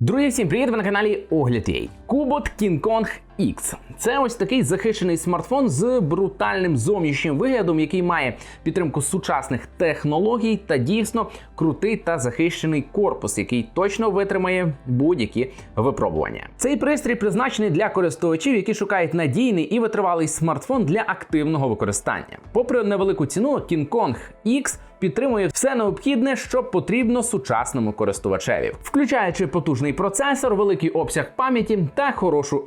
Друзі, всім привіт! Ви на каналі Огляд.ua. Кубот King Kong X. Це ось такий захищений смартфон з брутальним зовнішнім виглядом, який має підтримку сучасних технологій та дійсно крутий та захищений корпус, який точно витримає будь-які випробування. Цей пристрій призначений для користувачів, які шукають надійний і витривалий смартфон для активного використання. Попри невелику ціну, King Kong X підтримує все необхідне, що потрібно сучасному користувачеві, включаючи потужний процесор, великий обсяг пам'яті та хорошу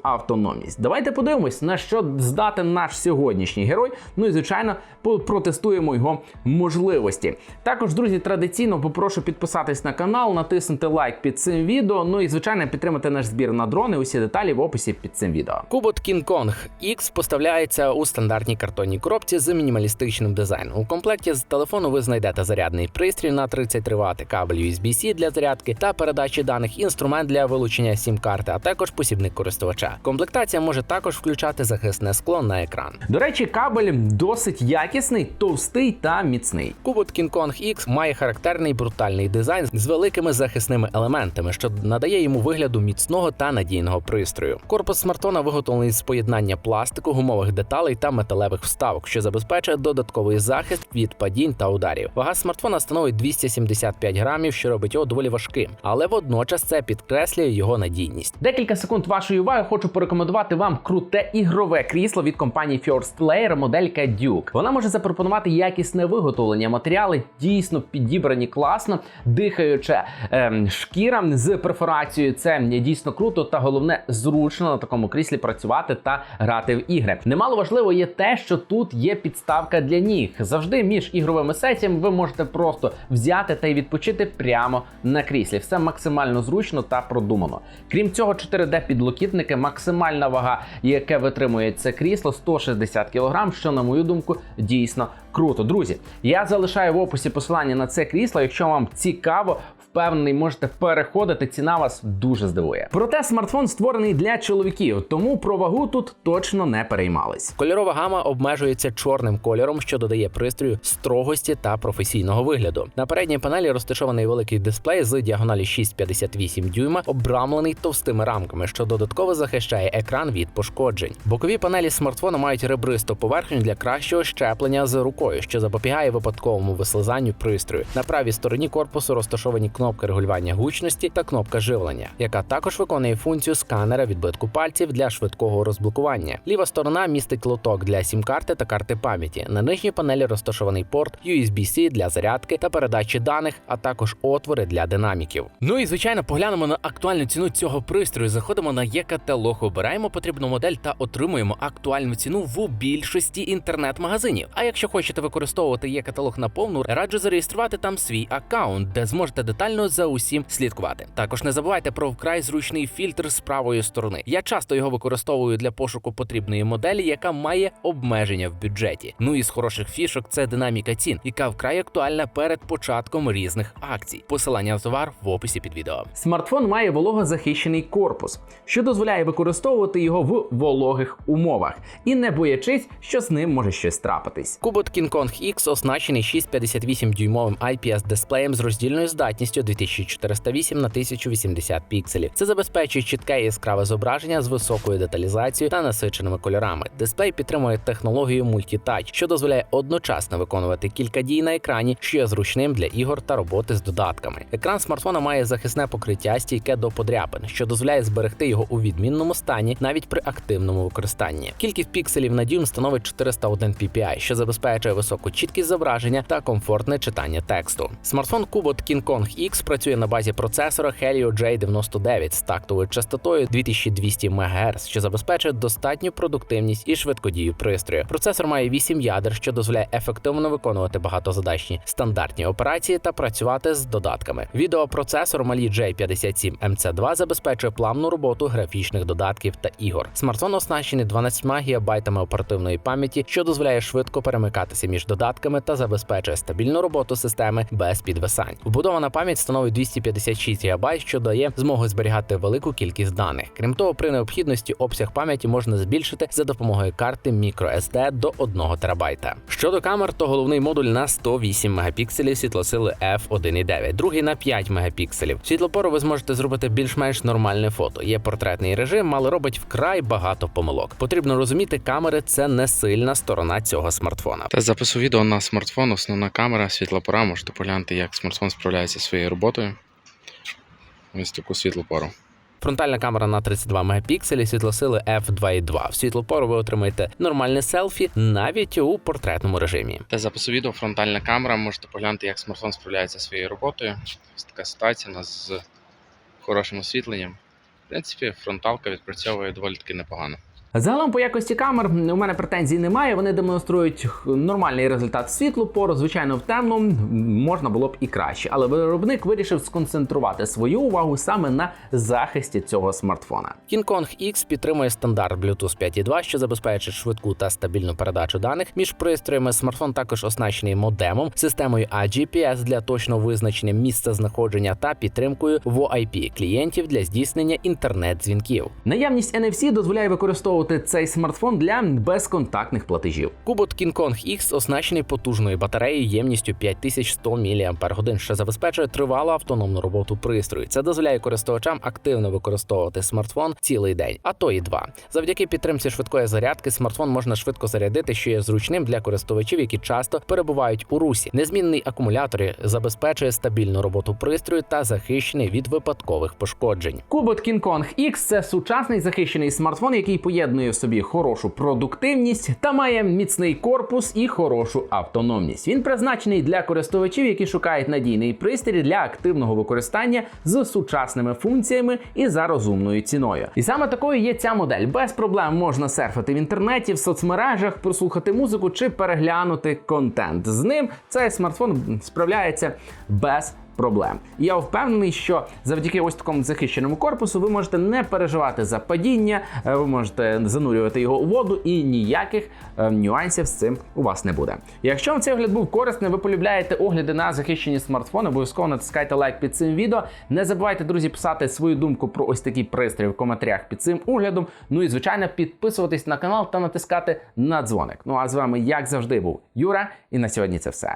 автономність. Давайте подивимось, на що здатен наш сьогоднішній герой. Ну і звичайно, протестуємо його можливості. Також, друзі, традиційно попрошу підписатись на канал, натиснути лайк під цим відео. Ну і звичайно підтримати наш збір на дрони. Усі деталі в описі під цим відео. Кубот King Kong X поставляється у стандартній картонній коробці з мінімалістичним дизайном. У комплекті з телефону ви знайдете зарядний пристрій на 33 Вт, кабель USB-C для зарядки та передачі даних, інструмент для вилучення сім-карти, а також посібник користувача. Комплектація може також включати захисне скло на екран. До речі, кабель досить якісний, товстий та міцний. Кубот King Kong X має характерний брутальний дизайн з великими захисними елементами, що надає йому вигляду міцного та надійного пристрою. Корпус смартфона виготовлений з поєднання пластику, гумових деталей та металевих вставок, що забезпечує додатковий захист від падінь та ударів. Вага смартфона становить 275 грамів, що робить його доволі важким, але водночас це підкреслює його надійність. Декілька секунд вашої уваги хочу порекомендувати вам круте ігрове крісло від компанії First Layer моделька Duke. Вона може запропонувати якісне виготовлення. Матеріали дійсно підібрані класно, дихаюча ем, шкіра з перфорацією. Це дійсно круто та головне зручно на такому кріслі працювати та грати в ігри. Немало важливо є те, що тут є підставка для ніг. Завжди між ігровими сесіями ви можете просто взяти та й відпочити прямо на кріслі. Все максимально зручно та продумано. Крім цього, 4D підлокітники, максимальна вага, яке витримує це крісло 160 кг, що на мою думку дійсно круто. Друзі, я залишаю в описі посилання на це крісло. Якщо вам цікаво, впевнений, можете переходити. Ціна вас дуже здивує. Проте смартфон створений для чоловіків, тому про вагу тут точно не переймались. Кольорова гама обмежується чорним кольором, що додає пристрою строгості та професійного вигляду. На передній панелі розташований великий дисплей з діагоналі 6,58 дюйма, обрамлений товстими рамками, що додатково захищає екран від пошкоджень. Бокові панелі смартфона мають ребристу поверхню для кращого щеплення з рукою, що запобігає випадковому вислизанню пристрою. На правій стороні корпусу розташовані кнопка регулювання гучності та кнопка живлення, яка також виконує функцію сканера відбитку пальців для швидкого розблокування. Ліва сторона містить лоток для сім-карти та карти пам'яті. На нижній панелі розташований порт USB-C для зарядки та передачі даних, а також отвори для динаміків. Ну і звичайно, поглянемо на актуальну ціну цього пристрою. Заходимо на є-каталог, обираємо потрібну модель та отримуємо актуальну ціну в більшості інтернет-магазинів. А якщо хочете використовувати є-каталог на повну, раджу зареєструвати там свій аккаунт, де зможете детально за усім слідкувати. Також не забувайте про вкрай зручний фільтр з правої сторони. Я часто його використовую для пошуку потрібної моделі, яка має обмеження в бюджеті. Ну і з хороших фішок це динаміка цін, яка вкрай актуальна перед початком різних акцій. Посилання на товар в описі під відео. Смартфон має вологозахищений корпус, що дозволяє використовувати його в вологих умовах і не боячись, що з ним може щось трапитись. Кубот King Kong X оснащений 6,58 дюймовим IPS дисплеєм з роздільною здатністю 2408 на 1080 пікселів. Це забезпечує чітке і яскраве зображення з високою деталізацією та насиченими кольорами. Дисплей підтримує технологію Multitouch, що дозволяє одночасно виконувати кілька дій на екрані, що є зручним для ігор та роботи з додатками. Екран смартфона має захисне покриття стійке до подряпин, що дозволяє зберегти його у відмінному стані навіть при активному використанні. Кількість пікселів на дюйм становить 401 ppi, що забезпечує високу чіткість зображення та комфортне читання тексту. Смартфон Kubot King Kong X працює на базі процесора Helio J99 з тактовою частотою 2200 МГц, що забезпечує достатню продуктивність і швидкодію пристрою. Процесор має 8 ядер, що дозволяє ефективно виконувати багатозадачні стандартні операції та працювати з додатками. Відеопроцесор Mali J57 MC2 забезпечує плавну роботу графічних додатків та ігор. Смартфон оснащений 12 ГБ оперативної пам'яті, що дозволяє швидко перемикатися між додатками та забезпечує стабільну роботу системи без підвисань. Вбудована пам'ять становить 256 ГБ, що дає змогу зберігати велику кількість даних. Крім того, при необхідності обсяг пам'яті можна збільшити за допомогою карти microSD до 1 ТБ. Щодо камер, то головний модуль на 108 мегапікселів світлосили f1.9, другий на 5 мегапікселів. Світлопору ви зможете зробити більш-менш нормальне фото. Є портретний режим, але робить вкрай багато помилок. Потрібно розуміти, камери це не сильна сторона цього смартфона. Та запису відео на смартфон, основна камера, світлопора. Можете поглянути, як смартфон справляється зі своєю роботою. Ось таку світлопору. Фронтальна камера на 32 мегапікселі, світлосили f2.2. В світлопору ви отримаєте нормальне селфі навіть у портретному режимі. Та запису відео, фронтальна камера. Можете поглянути, як смартфон справляється зі своєю роботою. Ось така ситуація у нас з хорошим освітленням. В принципі, фронталка відпрацьовує доволі таки непогано. Загалом по якості камер у мене претензій немає. Вони демонструють нормальний результат світлу пору. Звичайно, в темну можна було б і краще, але виробник вирішив сконцентрувати свою увагу саме на захисті цього смартфона. King Kong X підтримує стандарт Bluetooth 5.2, що забезпечить швидку та стабільну передачу даних. Між пристроями смартфон також оснащений модемом, системою AGPS для точного визначення місця знаходження та підтримкою VoIP клієнтів для здійснення інтернет-дзвінків. Наявність NFC дозволяє використовувати цей смартфон для безконтактних платежів. Кубот King Kong X оснащений потужною батареєю ємністю 5100 мАч, що забезпечує тривалу автономну роботу пристрою. Це дозволяє користувачам активно використовувати смартфон цілий день, а то і два. Завдяки підтримці швидкої зарядки смартфон можна швидко зарядити, що є зручним для користувачів, які часто перебувають у русі. Незмінний акумулятор забезпечує стабільну роботу пристрою та захищений від випадкових пошкоджень. Кубот King Kong X – це сучасний захищений смартфон, який поєднує в собі хорошу продуктивність та має міцний корпус і хорошу автономність. Він призначений для користувачів, які шукають надійний пристрій для активного використання з сучасними функціями і за розумною ціною. І саме такою є ця модель. Без проблем можна серфити в інтернеті, в соцмережах, прослухати музику чи переглянути контент. З ним цей смартфон справляється без проблем. І Я впевнений, що завдяки ось такому захищеному корпусу ви можете не переживати за падіння, е, ви можете занурювати його у воду, і ніяких е, нюансів з цим у вас не буде. Якщо вам цей огляд був корисний, ви полюбляєте огляди на захищені смартфони, обов'язково натискайте лайк під цим відео. Не забувайте, друзі, писати свою думку про ось такі пристрої в коментарях під цим оглядом. Ну і звичайно, підписуватись на канал та натискати на дзвоник. Ну а з вами, як завжди, був Юра, і на сьогодні це все.